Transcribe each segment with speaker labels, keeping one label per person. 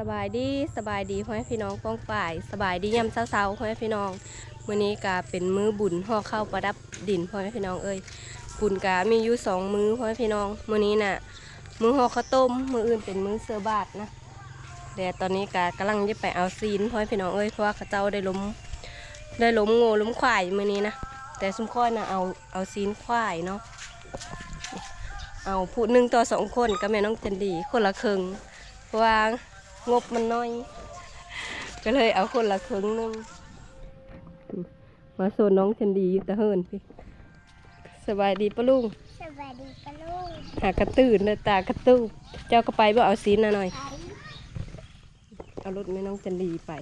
Speaker 1: สบายดีสบายดีพ่อแม่พี่น้องป้องฝ่าย สบายดีย่ำเช้าๆพ่อแม่พี่น้องมื้อนี้ก็เป็นมื้อบุญห่อข้าวประดับดินพ่อแม่พี่น้องเอ้ยบุญก็มีอยู่สองมื้อพ่อแม่พี่น้องมื้อนี้น่ะ มื้อห่อข้าวต้ม มื้ออื่นเป็นมื้อเสือบาทนะแต่ตอนนี้ก็กำลังจะไปเอาซีนพ่อแม่พี่น้องเอ้ยเพราะว่าเขาเจ้าได้ล้มได้ล้มโง่ล้มควายมื้อนี้นะแต่ซุ้มค่อยน่ะเอาเอาซีนควายเนาะเอาผู้หนึ่งต่อสองคนกับแม่น้องจันดีคนละครึ่งเพราะว่า งบมันน้อย ก็เลยเอาคนละครึ่งหนึงมาโซนน้องจันดีอยู่ตะเฮินพี่สบายดีปะลุง
Speaker 2: สวัสดีปะลูก
Speaker 1: หากระตื่นเลยตากระตูบเจ้าก็ไปบ่เอาซีนนะหน่อย เอารถแม่น้องจันดีไป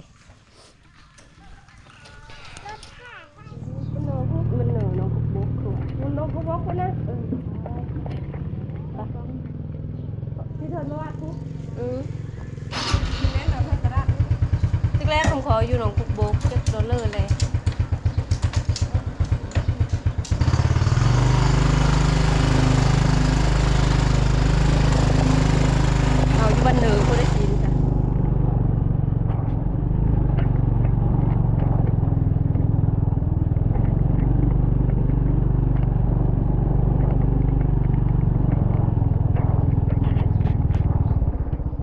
Speaker 1: มันนอนพวกมันเหนอน้องพวกบุ๊กคือมันน้องพวกบุ๊กคนนะเออที่เธอมาวัดทุกอือ แรกผมขออยู่หนองพวกโบุ๊กจะดอลเลอร์เลยเอาอยู่บ้านเนือคนได้กินจ้ะ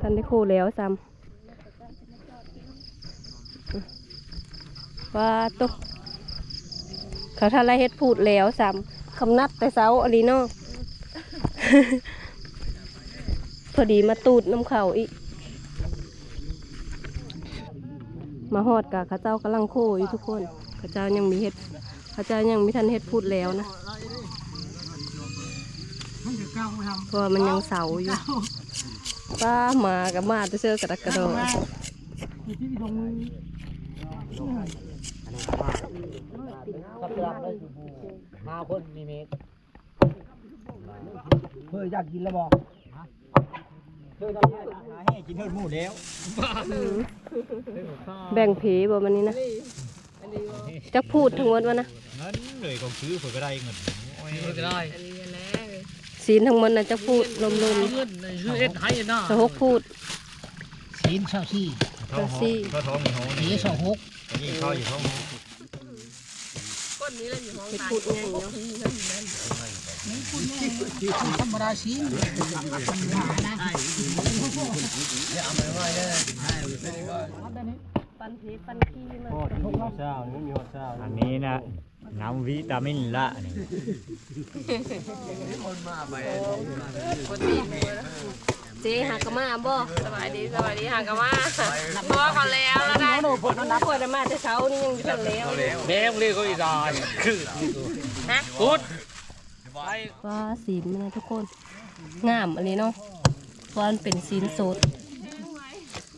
Speaker 1: ท่านได้คู่แล้วซ้ำ ว่าตกเขาท่านเฮ็ดพูดแล้วซ้ำคำนับแต่เช้าอลีเนอพอดีมาตูดน้ำเขาอีก มาฮอดกะข้าเจ้ากำลังโคอยู่ทุกคนข้าเจ้ายังมีเฮ็ดข้าเจ้ายังมีทันเฮ็ดพูดแล้วนะเพราะมันยังเสาอยู่ป้ามากับมาจะเชื่อกระดักกระโดด
Speaker 3: กับรับเลยมาคนมีเมตรเพื่ออยากกินแล้วบอกเพื่อทำหาให้กินเทิดหมูแล้ว
Speaker 1: แบ่งผีบ่มันนี้นะจักพูดทั้งหมดวะนะ
Speaker 4: เงินเลยก็ซื้อเผื่อก็ได้เงิน
Speaker 5: ก็ได้
Speaker 1: ศีลทั้งหมดนะจักพูดลม
Speaker 5: เงินคือเอ็ดไทยน่ะ
Speaker 1: ๆสะหกพูด
Speaker 3: ศีลเช่าที่
Speaker 4: เข้าห้องเข้าท้องอยู่ห้อง
Speaker 3: สี
Speaker 4: นี้
Speaker 3: สองหก
Speaker 4: ยิ่เข้าอยู่ท้อง
Speaker 1: เฮ็ดพูดง่ายเนาะ
Speaker 3: ธรรมดาศีลนะ
Speaker 1: ปันผีปันขี้มา
Speaker 4: เช้าไม่มีหัวเช้าอันนี้นะน้ำวิตามินละนี่
Speaker 1: เจ๊หากะมาบ่สบายดีสบายดีหากะมาบ่ก่อนแล้วแล้วได้นับเปิดมาแต่เช้านี่ยังอยู่กันแล้ว
Speaker 5: แดงเลยก็อีสานคือกุด
Speaker 1: ว่าศีลมันนะทุกคนงามอันนี้เนาะเพราะมันเป็นศีลสด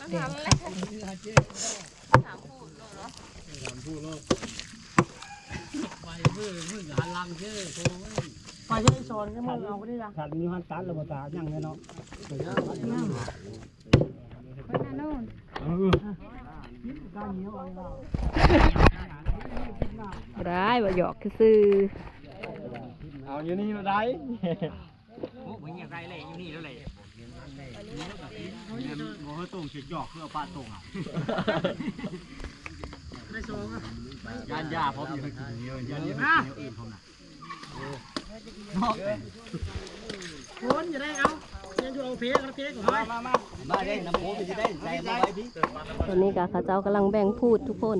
Speaker 1: เดี๋ยวครับ
Speaker 3: ไปที่สอนก็มันเอาก็ได้ละขันมีฮันตันระบบตาอย่างเงี้ยเนาะ
Speaker 1: บ่ได้บ่หยอกซื่อ
Speaker 4: เอาอยู่นี่มาได้
Speaker 3: มึงยังไงเลยอยู่นี่แล้วเลยโมเฮตรงเฉียดหยอกเพื่อปาตรงอะยานยาพร้อมอยู่ทั้งทียานยาอื่นพร้อมนะ
Speaker 6: คนจะได้เอายังอยู่เอาเพลเอาเพลก่อน
Speaker 3: มามามาได้น้ำโค้งจะได้ใจมาไว้พี่
Speaker 1: ตอนนี้ก็เขาเจ้ากำลังแบ่งพูดทุกคน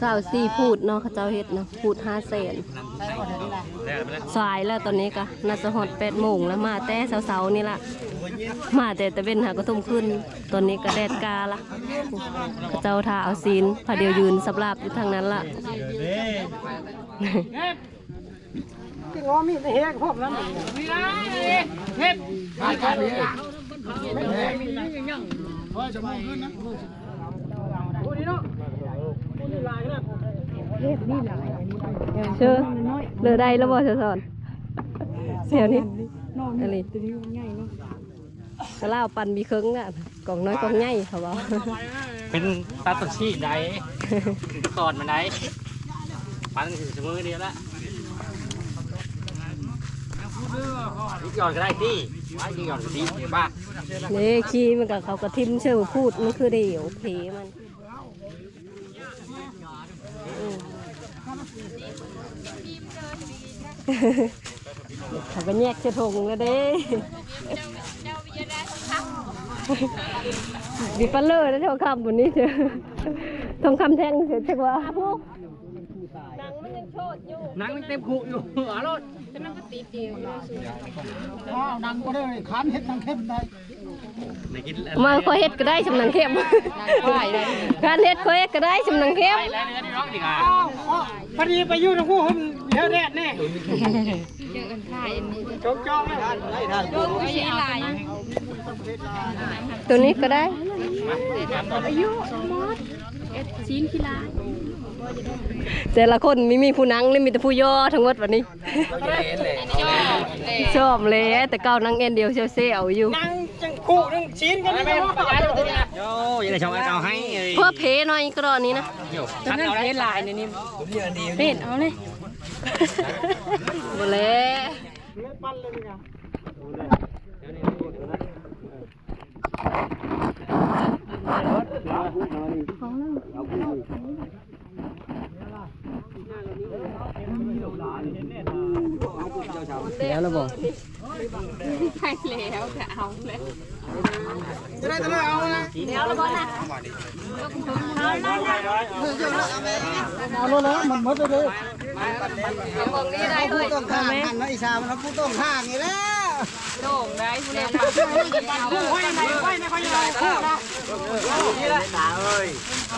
Speaker 1: สาวสี่พูดเนาะเขาเจ้าเฮ็ดเนาะพูดห้าแสนสายแล้วตอนนี้ก็น่าจะหอดแปดโมงแล้วมาแต่เสาๆนี่ล่ะมาแต่ตะเวนหาก็ทุ่มขึ้น ตอนนี้ก็แดดกาละเขาเจ้าทาเอาศีลพาเดียวยืนสับลาบอยู่ทางนั้นล่ะ
Speaker 6: ที่ง้อมีแต่เฮกพวกนั้นไม่ได้เฮ็ดไม่ได้เลยเฮ้ยจะมองขึ้นนะโอ้ดีเนาะโอ้ดีลายนะ
Speaker 1: เชื่อเลือได้แล้วบ่เสสอนเสียวนี่อะไรก็เล่าปันมีเครื่องอะกล่องน้อยกล่องใหญ่เขาบอก
Speaker 5: เป็นตาตุชีได้ก่อนมาไหนปันถึงมือเดียวละ นี่ก่อนก็ได้ที่ไว้ที่ก่อนก็ดีเดี๋ยวบ้า
Speaker 1: นี่ขี้มันกับเขากระทิมเชื่อพูดมันคือเดี่ยวเพมันเขาไปแยกเชือทงแล้วเด้มีปัลเลอร์แล้วทองคำบนนี้เจอทองคำแท่งเสียจักว่า
Speaker 5: นังเต็มคุอยู่อ๋อรถ
Speaker 6: อ้าวดังก็ได้ขันเฮ็ดดังเข้มได้
Speaker 5: ไม่กิน
Speaker 1: มาคอยเฮ็ดก็ได้ชำนังเข้มการเฮ็ดคอยเฮ็ดก็ได้ชำนังเข้ม
Speaker 5: อะไรเนื้อนี่น้องดีกว่า
Speaker 6: อ้าวอ้าวพอดีไปอยู่ตรงผู้ผมเยอะแน่แน่จงจองเลย
Speaker 3: ได้ท่าน
Speaker 1: ตัวนี้ก็ได้ แต่ละคนมีมีผู้นังนี่มีแต่ผู้ย่อทั้งหมดวันนี้ชอบเลยแต่เก่านังเอ็นเดียวเซลเซลอยู่
Speaker 6: นั่งจังกูนั่งชิ้นกันนี่เนาะ
Speaker 3: โย่ยังได้ช่องเอาให้เอ้ย
Speaker 1: เพื่อเพหน่อยก็รอนี้นะ
Speaker 5: ชัดเอาได้ลาย
Speaker 1: เป็นเอาเลยหมดแล้ว
Speaker 6: ไม่ปั้นเลยนี่นะ
Speaker 3: แล้ว แล้วบ่
Speaker 6: จะได้จะได้เอานะเอาโลแล้วมันหมดเลย
Speaker 1: ของนี้ได้เลย
Speaker 3: ต้องข้างหันนะอีชามันผู้ต้องข้างนี่แล้ว
Speaker 6: คู่ไว้ไหนไว้ไม่ค่อยยาวคู่นะ
Speaker 3: นี่ละตาเอ้ยพูดเรื่องนึงนี่พี่นั่นห้างได้
Speaker 1: ของนี้ละเชย
Speaker 4: อะไร
Speaker 1: ของเจ้าซอนพี่ยิงได้หลายน่ะโสดคู่แล้วอะเมื่อเราจนนักไปไ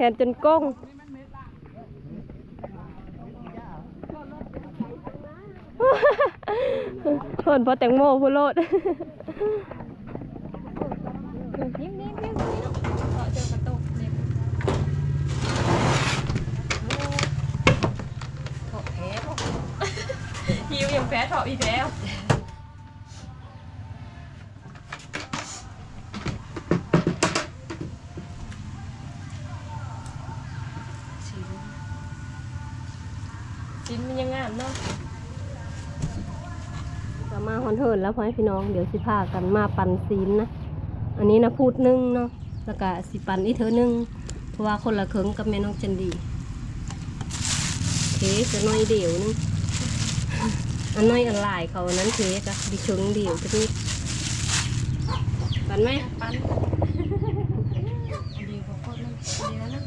Speaker 1: แขนจนก้งทนเพราะแตงโมพูโลดหิวยังแพ้เถาะอีกแล้วชิ้นมันยังงามเนาะก็มาฮอนเทิร์นแล้วพ่อพี่น้องเดี๋ยวสิพากันมาปั่นซีนนะ อันนี้นะพูดหนึ่งเนาะแล้วก็สิปั่นอีเธอหนึ่งเพราะว่าคนละเคิงกับแม่น้องจันดีเคจะน้อยเดี่ยวนึงอันน้อยอันลายเขานั้นเค้กอะดิเชิงเดี่ยวจะนี่ปั่นไหมปั่นดีกว่าโคตรนั่นดีแล้วนะ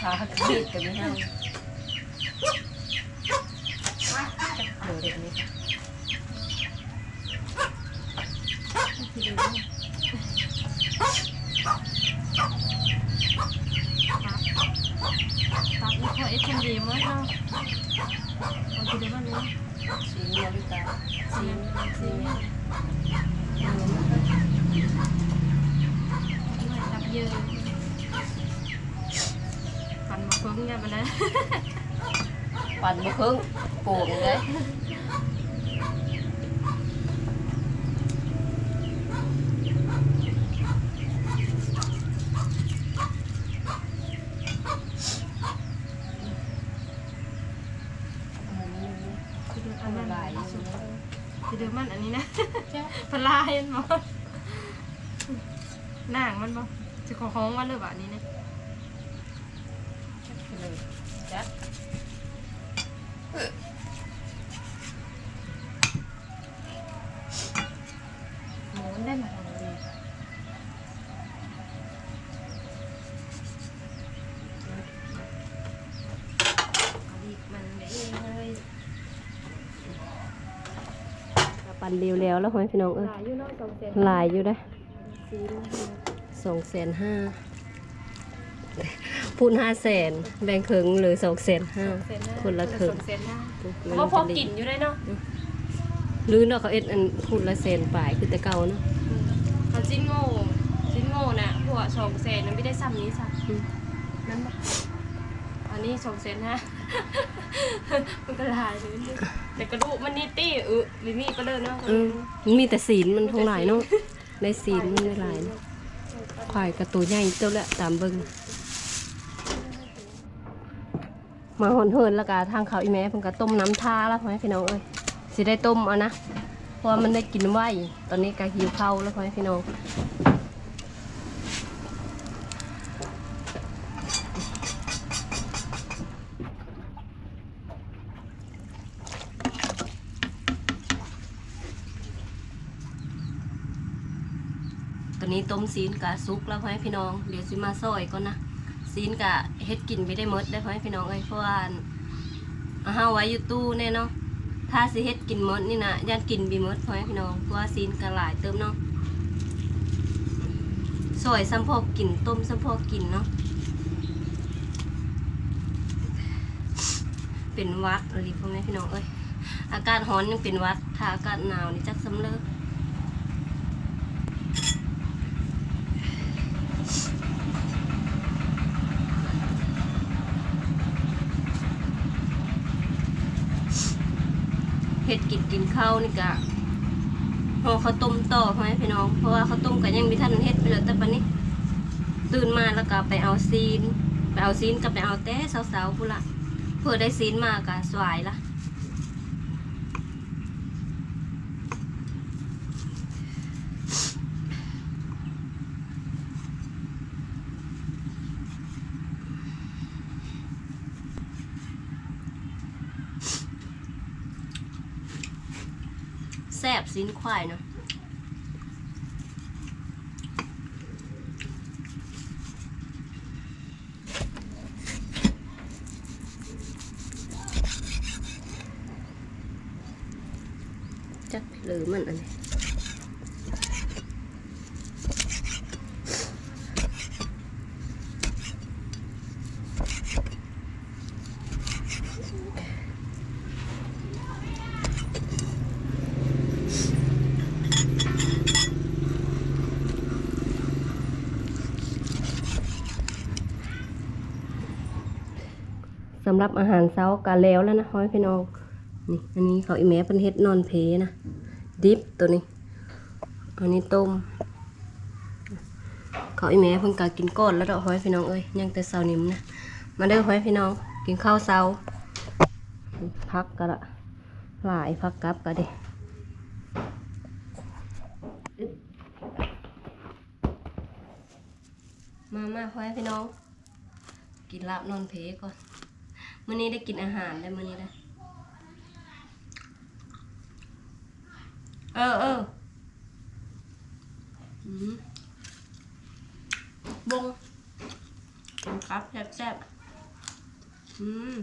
Speaker 1: ขาขีดกันไม่ให้เดี๋ยวเด็กนี้ตับนี่พอเอ็กซ์ดีมั้งเนาะพอคิดได้มั้ยเนี่ยสีเมียลิตาสีสีเมียตับเยอะ ปั่นมาเพิ่งไงมันนะปั่นมาเพิ่งโป่งเลยคือดูอันนั้นคือดูมันอันนี้นะพลายมันบ่หนังมันบ่จะขอของมันหรือเปล่าอันนี้นะ เร็วแล้วแล้วพี่น้องเอ้ยหลายอยู่ได้สองแสนห้าพูดห้าแสนแบ่งครึ่งหรือสองแสนห้าคนละครึ่ง
Speaker 2: เซนห้าเพราะพอกินอยู่ได้เนาะ
Speaker 1: หรือเนาะเขาเอ็ดอันพูดละแสนปลายคือแต่เก่าเนาะ
Speaker 2: เขาจิ้นโง่จิ้นโง่น่ะพวกสองเซนนั้นไม่ได้ซ้ำนี้ซ้
Speaker 1: อืมำ
Speaker 2: นั่นปะอันนี้สองเซนห้ามันก็ลายเลย แต่กระดูกมันนิตี้เออลิมี่ก็เลิกเนาะ
Speaker 1: อืมมันมีแต่ศีลมันทงหลายเนาะในศีลมันม่หลายเนาะควายกระตัวใหญ่เจ้าละตามเบิ่งมาหอนเฮินแล้วก็ทางเขาอีแม่เพิ่นก็ต้มน้ำท่าแล้วพ่อแม่พี่น้องเอ้ยสิได้ต้มเอานะเพราะมันได้กินไว้ตอนนี้ก็หิวข้าวแล้วพ่อแม่พี่น้อง นี้ต้มซีนกะซุกแล้วพ่อให้พี่น้อง เดี๋ยวสิมาซอยก่อนนะซีนกะเฮ็ดกินไม่ได้หมดได้พ่อให้พี่น้องเอ้ยเพราะว่าเอาเฮาไว้อยู่ตู้แน่เนาะถ้าสิเฮ็ดกินหมดนี่นะย่านกินบีหมดพ่อให้พี่น้องเพราะว่าซีนกะหลายเติมเนาะซอยซ้ำพอกินต้มซ้ำพอกินเนาะเป็นวัดอะไรพ่อแม่พี่น้องเอ้ยอากาศร้อนยังเป็นวัดถ้าอากาศหนาวนี่จักสำเลิก กินข้าวนี่กะห่อข้าวต้มต่อพ่อแม่พี่น้อง เพราะว่าข้าวต้มกันยังมีท่านเฮ็ดไปแล้วแต่ปันนี้ ตื่นมาแล้วก็ไปเอาซีน ไปเอาซีนกับไปเอาแต่สาวๆพูนละเพื่อได้ซีนมากะสวายละ แซ่บซีนควายเนาะำหรับอาหารเช้ากะแล้วแล้วนะพ่อแม่พี่น้องนี่อันนี้เขาอีแม่เป็นเฮ็ดนอนเพนะดิบตัวนี้ อันนี้ต้ม เขาอีแม่เพิ่งกะกินก้อนแล้วดอกห้อยพี่น้องเอ้ยยังแต่เช้านิ่มนะมาเด้อห้อยพี่น้องกินข้าวเช้าพักกะละหลายพักกลับกะเด้มามาห้อยพี่น้อง กินลาบนอนเพก่อน มื้อนี้ได้กินอาหารได้วมื้อนี้ได้เออเอออืมบงครับแซ่บแซ่บอืม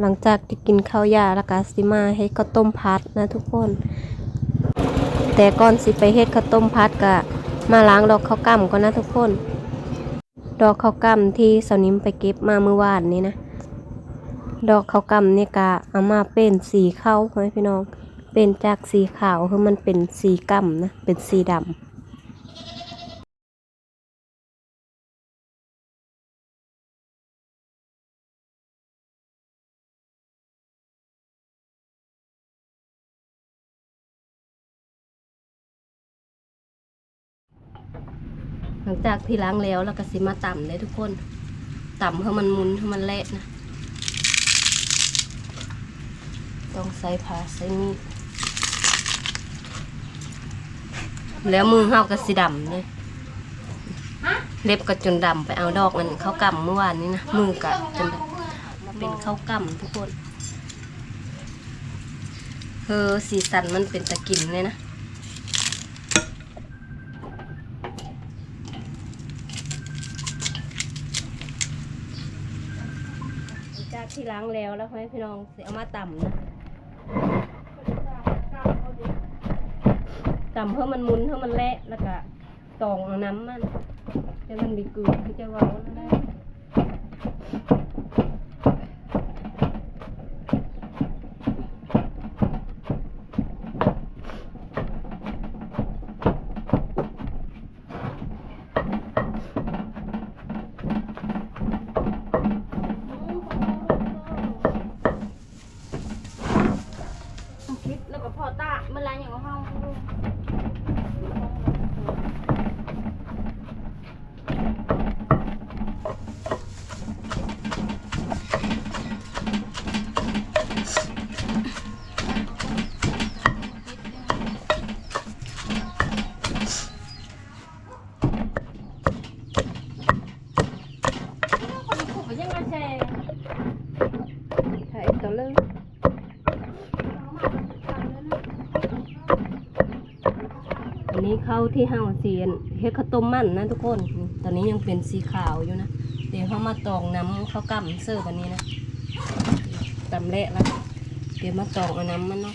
Speaker 1: หลังจากที่กินข้าวยาแล้วก็สิมาเฮ็ดข้าวต้มพัดนะทุกคน แต่ก่อนสิไปเฮ็ดข้าวต้มพัดก็มาล้างดอกข้าวกล้ำก่อนนะทุกคน ดอกข้าวกล้ำที่สาวนิ้มไปเก็บมาเมื่อวานนี้นะ ดอกข้าวกล้ำนี่ก็เอามาเป็นสีข้าวให้พี่น้อง เป็นจากสีขาวคือมันเป็นสีกล้ำนะ เป็นสีดำ จากที่ล้างแล้วแล้วก็สิมาต่ำเลยทุกคนต่ำให้มันมุนให้มันเละนะ ต้องใส่ผ้าใส่มีดแล้วมือเฮาก็สีดำเลยเล็บก็จนดำไปเอาดอกมันเข้ากำเมื่อวานนี้นะมือก็จนดำเป็นเข้ากำทุกคนเออสีสันมันเป็นตะกินเลยนะหลังจาก ที่ล้างแล้วแล้วให้พี่น้องเอามาต่ำนะต่ำเพื่อมันมุนเพื่อมันและแล้วก็ตองน้ำมันจะมันมีเกลือที่จะว้านั่นะคิดแล้วก็พอตามันลายอย่างของเฮา
Speaker 2: ยังมาแชร์
Speaker 1: ถ่ายต่อเลย ที่ห้าเสียนเฮ็ดข้าวต้มมันนะทุกคนตอนนี้ยังเป็นสีขาวอยู่นะเดี๋ยวเขามาตองน้ำข้าวกล้ำเสิร์ฟวันนี้นะตำเละแล้วเดี๋ยวมาตองเอาน้ำมันเนาะ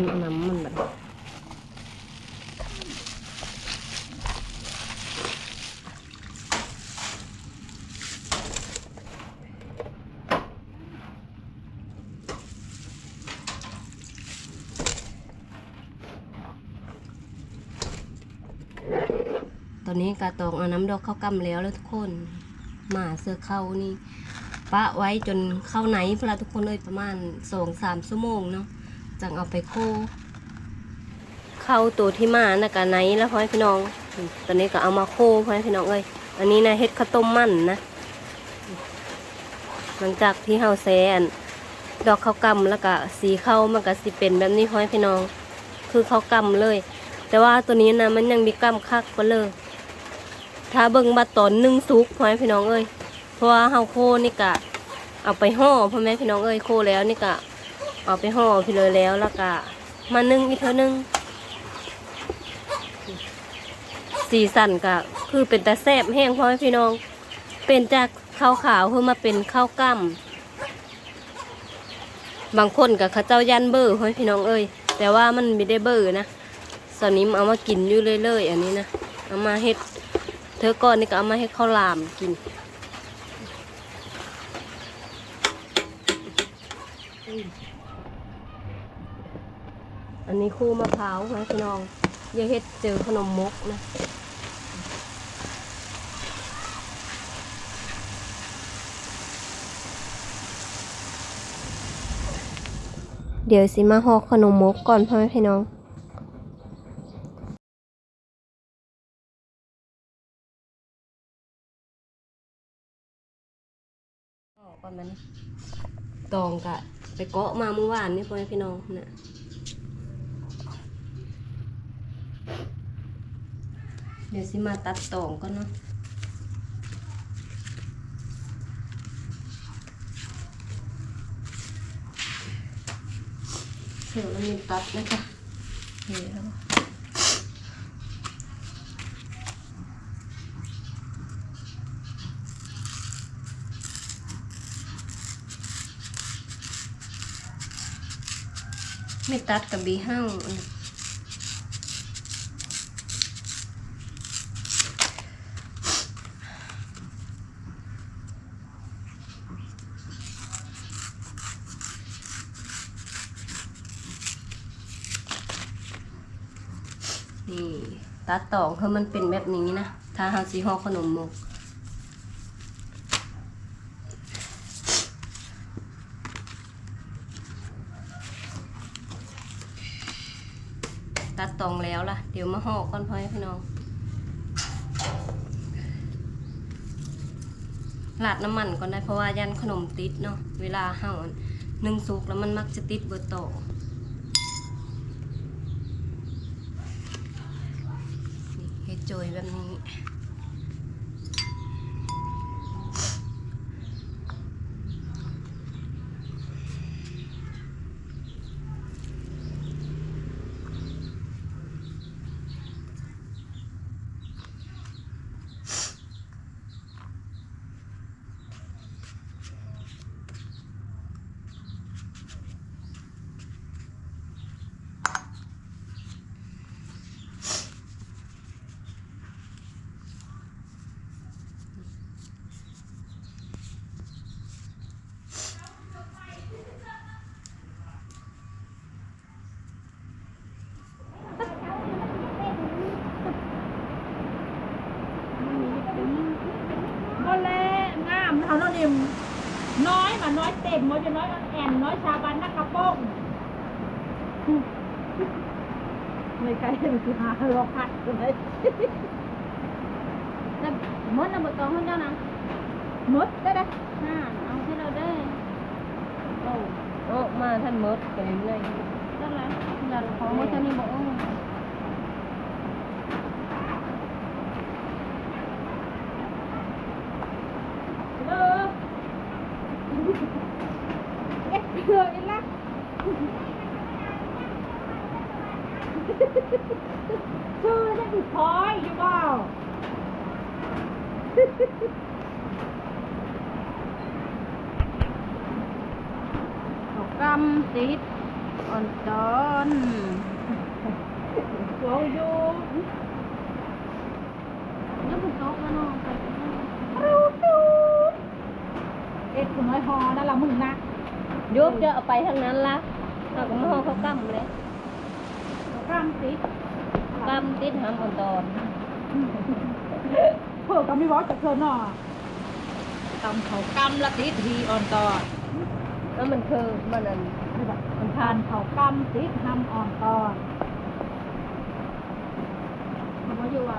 Speaker 1: นน้ำมันแบบตอนนี้กาตองเอาน้ำดอกเข้ากำแล้วแล้วทุกคนหมาเสื้อเข้านี่ปะไว้จนเข้าไหนพวกเราทุกคนเลยประมาณสองสามชั่วโมงเนาะ จังเอาไปโคเข้าตัวที่มานะกะไหนแล้วพ่อให้พี่น้อง ตอนนี้ก็เอามาโคพ่อให้พี่น้องเอ้ยอันนี้นะเฮ็ดข้าวต้มมันนะ หลังจากที่เฮาแซนดอกข้าวกำแล้วก็สีเข้ามันก็สิเป็นแบบนี้พ่อให้พี่น้อง คือข้าวกำเลย แต่ว่าตัวนี้นะมันยังมีกำคักก็เลยถ้าเบิ่งบัดตอนนึ่งสุกพ่อให้พี่น้องเอ้ยเพราะว่าเฮาโคนี่กะเอาไปห่อพ่อแม่พี่น้องเอ้ยโคแล้วนี่กะ เอาไปห่อพี่เลยแล้วแล้วก็มานึ่งอีกเท่านึงสีสันก็คือเป็นตาแซบแห้งพ่อแม่พี่น้อง เป็นจากข้าวขาวเพื่อมาเป็นข้าวกล้ำบางคนกับข้าเจ้ายันเบอร์พ่อพี่น้องเอ้ยแต่ว่ามันไม่ได้เบอร์นะตอนนี้เอามากินอยู่เรื่อยๆอันนี้นะเอามาเฮ็ดเธอก่อนนี่ก็เอามาให้ข้าวหลามกิน อันนี้คู่มะพร้าวนะพี่น้องย่าเฮ็ดเจอขนมมกนะเดี๋ยวสิมาห่อขนมมกก่อนพ่อแม่พี่น้องก่อนมันตองกะ ไปเกาะมาเมื่อวานนี่พ่อแม่พี่น้องนะ เดี๋ยวสิมาตัดตองก่อนเนาะเสือมันมีตัดนะคะเฮ้ยแล้วไม่ตัดกับบีห้าวอันนั้นนี่ ตัดตอกให้มันเป็นแบบนี้นะ ถ้าเฮาสิห่อขนมหมกตัดตองแล้วล่ะ เดี๋ยวมาห่อก่อนพ่อพี่น้องลาดน้ำมันก่อนได้เพราะว่ายันขนมติดเนาะ เวลาห่านึ่งสุกแล้วมันมักจะติดเบอร์โต อนี่เฮ็ดโจยแบบนี้
Speaker 7: ก็แลงามเอาน้อยนิม น้อยมาน้อยเต็มมันจะน้อยมันแอนน้อยชาบันนักกระโป้งไม่ใครเห็นคือหาลอกพัดเลย
Speaker 2: แล้วมดน่ะบ่ต้องให้เจ้านะ
Speaker 7: มดได้ได้
Speaker 2: น่าเอาให้เราได้โอ้
Speaker 1: โอ้มาท่านมดไปเลย
Speaker 2: ได้แล้วอย่าของมดเท่านี้บ่เออ
Speaker 7: เออเอ๊ะเกลืออีกละชื่อจะอีกพอยอยู่เปล่า
Speaker 2: เอากำติดอ่อนตอน
Speaker 7: โอ้อยู่
Speaker 2: แล้วมันตกแล้วเนาะไป
Speaker 7: เอ็ดคุณน้อย ฮอนั่นละมึงนะ
Speaker 1: ยุบจะเอาไปทางนั้นละเอาก็มาห่อข้าวกั้มเลย
Speaker 7: กล้ามสิ
Speaker 1: กั้มติดหามอ่อนตอน
Speaker 7: เพื่อก็ไม่บอกจากเธอหน่อกำเขากำละติทีอ่อนตอน
Speaker 1: แล้วมันคือมันอัน
Speaker 7: มันทานเขากำติทำอ่อนตอน
Speaker 2: บ่อยู่ว่า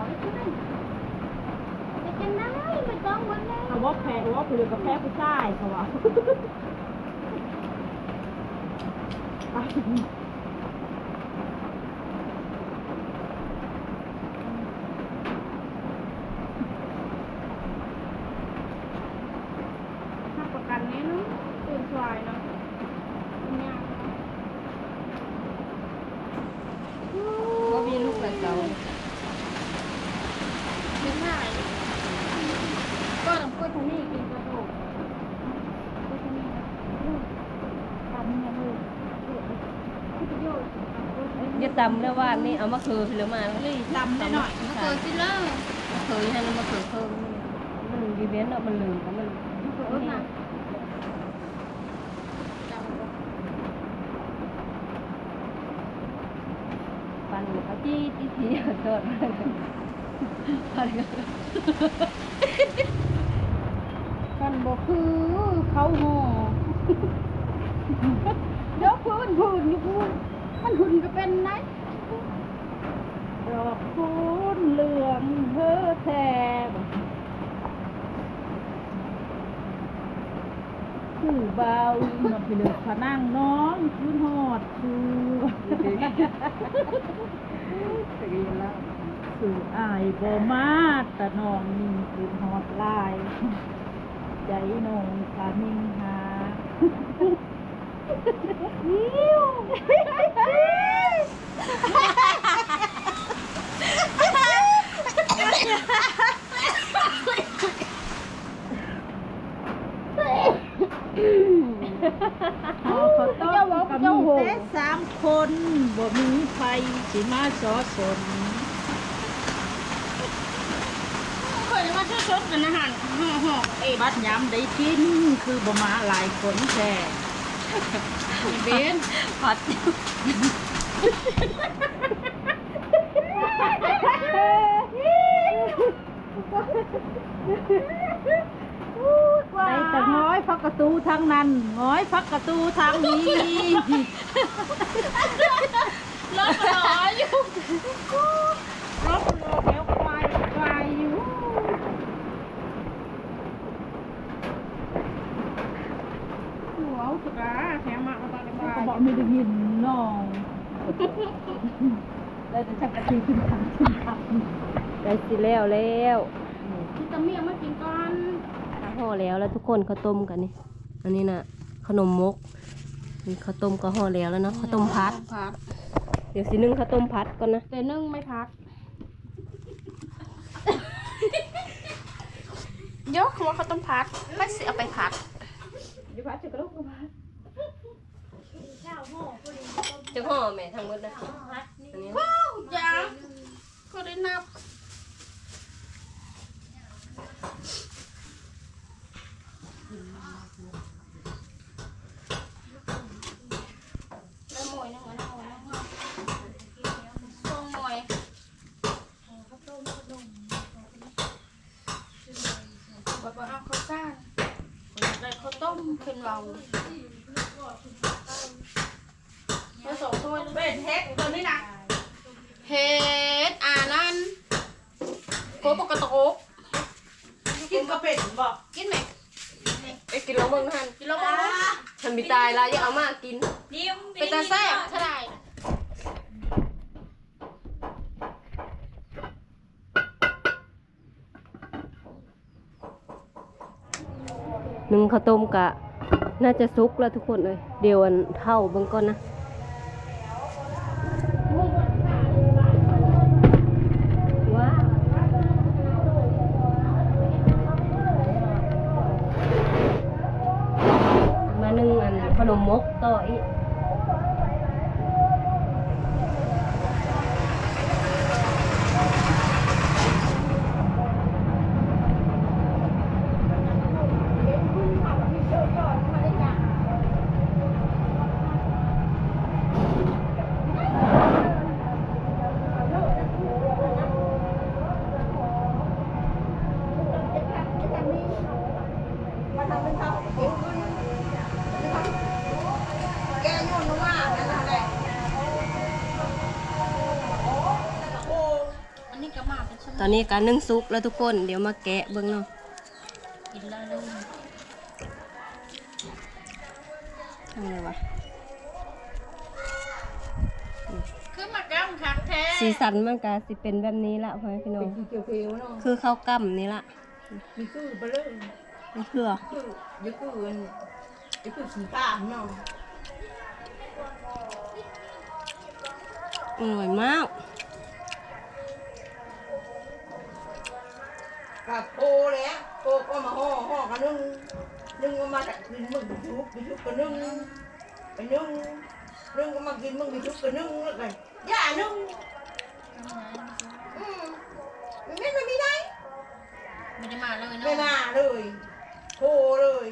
Speaker 2: ไม่ได้ไปกันได้ไม่ต้องวันนี้
Speaker 7: เขาว่าแพ้ว่าคือกับแพ้ผู้ชายเขาว่าหักประกันนี้เนาะตื่นสายเนาะยาก
Speaker 1: ว่ามีลูกหลานเก่า
Speaker 2: ไม่ใช่ก็ต้องกล้วยทางนี้กินกระดูกกล้วยทางนี้นะ
Speaker 7: ทำเนี่ยมือ
Speaker 2: ที่ประโยชน์เอากล้วยทางนี้
Speaker 1: อย่า ตำแล้วว่านี่เอามาคือหรือมาเลย
Speaker 7: ลำได้หน่อย
Speaker 2: มาเกิดสิเลิก
Speaker 1: เคยให้มันมาคือเพิ่มมันดีเว้นเนาะมันลืมก็มัน
Speaker 2: มากดนะจำบ่
Speaker 1: ปันเขาจี้จี้ทีโดดอะไรก็
Speaker 7: กันบอกคือเขาห่อยกพื้นพื้นอยู่พื้น มันหุ่นก็เป็นไหนดอกคูณเหลืองเธอแทบคือเบามาไปเลยพนั่งน้องคืนหอดคือสู่อายบ่มาแต่น้องนิ่งคืนหอดลาย ใจนองกามิงหา เอาเขาต้องกำมีแต่สามคนบ่มีไฟสิมาสอสน
Speaker 2: เคยมาช่วยชดกันอาหารห่อห่อ
Speaker 7: ไอ้บัดยำได้กินคือบ่มาหลายคนแท้
Speaker 2: เบน
Speaker 1: พัด
Speaker 7: เฮ้
Speaker 2: ได้แต่ง้อยพักกระตูทางนั้นง้อยพักกระตูทางนี้
Speaker 7: รถมันร้อยอยู่
Speaker 2: รถมันออกแล้วควายควายอยู่หัว สกาแถมมาเอาตาได้ก็บอกไม่ได้ยินน้องแล้วจะชักกระตีขึ้นทางขึ้นทาง
Speaker 1: ได้สิแล้วแล้ว
Speaker 2: ที่ตะเมียมากินก่อน
Speaker 1: ห่อแล้วแล้วทุกคนเขาวต้มกันนี่ อันนี้น่ะขนมมกนี่ข้าวต้มก็ห่อแล้วแล้วเนาะข้าวต้มพัด
Speaker 2: พัด
Speaker 1: เดี๋ยวสินึ่งข้าวต้มพัดก่อนนะ
Speaker 2: แต่นึ่งไม่พัด
Speaker 7: ยกหัวเขาวต้มพัดไม่สิเอาไปพัด
Speaker 2: อยู่พัดจะกระลุกพัด
Speaker 1: จะห่อแม่ทั้งหมดนะอันนี้
Speaker 2: ยังก็ได้นับได้หมวยนึงนะหมวยนึงส่งหมวยแบบว่าเอาข้าวสารได้ข้าวต้มขึ้น เราผสมถ้วยเป็นเฮ็ดตัวนี้นะเฮ็ดอ่านั่นโกปกระโตกกินกระเป็ดบอกกินไหม
Speaker 1: ไอ้กินแล้วมึงหัน
Speaker 2: กินแล้วมั้ง
Speaker 1: ฉันมีตายละอย่าเอามากิน
Speaker 2: เป็นตาแซ่บเท่าไหร่
Speaker 1: นึ่งข้าวต้มกะ น่าจะซุกแล้วทุกคนเลย เดี๋ยวอันเท่าเบิ่งก่อนนะว้าวมานึ่งอันขนมมกต่ออีก
Speaker 2: อันนี้ก็มาเป็นชั่วโม
Speaker 1: ตอนนี้การนึ่งซุกแล้วทุกคน เดี๋ยวมาแกะเบิ่งเนาะ
Speaker 2: กินแล้วลูก
Speaker 1: ทำไงวะ
Speaker 2: คือมาแก้มคักแท้
Speaker 1: สีสันมันก็สิเป็นแบบนี้ละพ่อแม่พี่น้อง
Speaker 6: เขียวๆเนาะ
Speaker 1: คือข้าวกั้มนี่ละ
Speaker 6: มีคือไปเลย
Speaker 1: นี่คือ
Speaker 6: คืออย่าคืออันอย่าคือสีตาเนาะ
Speaker 1: อร่อยมาก
Speaker 6: กับโคแล้วโคก็มาห่อห่อกันนึ่งนึ่งก็มาจากกินมึงไปชุบไปชุบกันนึ่งไปนึ่งนึ่งก็มากินมึงไปชุบกันนึ่งแล้วกันอย่านึ่งอืมไม่ไม่ได้
Speaker 2: ไม่ได้มาเลยเนาะ
Speaker 6: ไม่มาเลยโคเลย